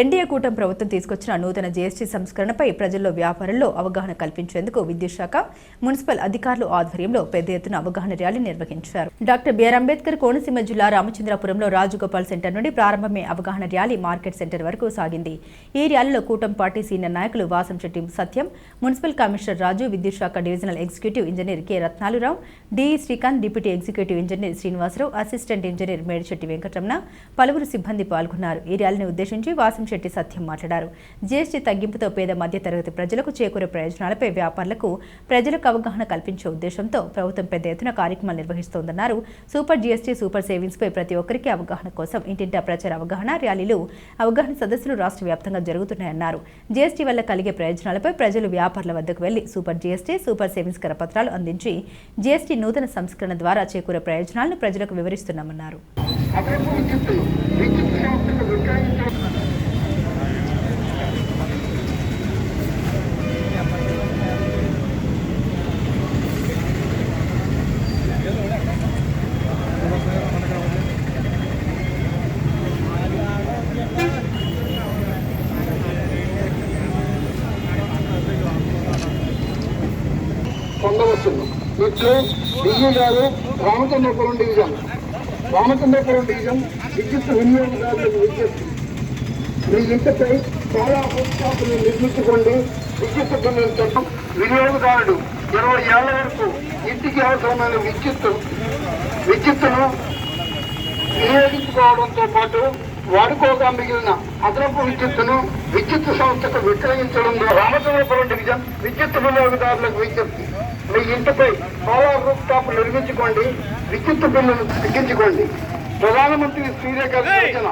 NDA కూటమి ప్రభుత్వం తీసుకొచ్చిన నూతన జీఎస్టీ సంస్కరణపై ప్రజల్లో వ్యాపారుల్లో అవగాహన కల్పించేందుకు విద్యుత్ శాఖ మున్సిపల్ అధికారులు ఆధ్వర్యంలో పెద్ద ఎత్తున అవగాహన ర్యాలీ నిర్వహించారు. డాక్టర్ బిఆర్ అంబేద్కర్ కోనసీమ జిల్లా రామచంద్రపురంలో రాజగోపాల్ సెంటర్ నుండి ప్రారంభమే అవగాహన ర్యాలీ మార్కెట్ సెంటర్ వరకు సాగింది. ఈ ర్యాలీలో కూటమి పార్టీ సీనియర్ నాయకులు వాసంశెట్టి సత్యం మున్సిపల్ కమిషనర్ రాజు విద్యుత్ శాఖ divisional executive engineer K Ratnalurao DE Srikanth deputy executive engineer Srinivasarao assistant engineer Medisetti Venkataramana పలువురు సిబ్బంది పాల్గొన్నారు. ఈ ర్యాలీని ఉద్దేశించి శెట్టి సత్యం మాట్లాడారు. జీఎస్టీ తగ్గింపుతో పేద మధ్యతరగతి ప్రజలకు చేకూరే ప్రయోజనాలపై వ్యాపారులకు ప్రజలకు అవగాహన కల్పించే ఉద్దేశంతో ప్రభుత్వం పెద్ద ఎత్తున కార్యక్రమాలు నిర్వహిస్తోందన్నారు. సూపర్ జీఎస్టీ సూపర్ సేవింగ్స్ పై ప్రతి ఒక్కరికి అవగాహన కోసం ఇంటింటా ప్రచార అవగాహన ర్యాలీలు అవగాహన సదస్సులు రాష్ట్ర వ్యాప్తంగా జరుగుతున్నాయన్నారు. జీఎస్టీ వల్ల కలిగే ప్రయోజనాలపై ప్రజలు వ్యాపారుల వద్దకు వెళ్ళి సూపర్ జీఎస్టీ సూపర్ సేవింగ్స్ కరపత్రాలు అందించి జీఎస్టీ నూతన సంస్కరణ ద్వారా చేకూరే ప్రయోజనాలను ప్రజలకు వివరిస్తున్నామన్నారు. పొందవచ్చును. ఇట్లు డిజీ గారు రామచంద్రపురం డివిజన్. రామచంద్రపురం డివిజన్ విద్యుత్ వినియోగదారులకు విజ్ఞప్తి. మీ ఇంటిపై చాలా హోస్టాపులు నిర్మించుకోండి. విద్యుత్ బిల్లులు చట్టం వినియోగదారుడు ఇరవై ఏళ్ళ వరకు ఇంటికి అవసరమైన విద్యుత్ విద్యుత్తును వినియోగించుకోవడంతో పాటు వాడుకోగా మిగిలిన అదనపు విద్యుత్తును విద్యుత్ సంస్థకు విక్రయించడం ద్వారా రామచంద్రపురం డివిజన్ విద్యుత్ వినియోగదారులకు విజ్ఞప్తి. మీ ఇంటిపై సోలార్ రూఫ్ టాప్ నిర్మించుకోండి విద్యుత్ బిల్లును తగ్గించుకోండి. ప్రధానమంత్రి శ్రీరేఖ యోజన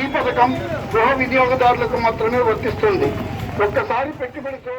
ఈ పథకం గృహ వినియోగదారులకు మాత్రమే వర్తిస్తుంది. ఒక్కసారి పెట్టుబడితో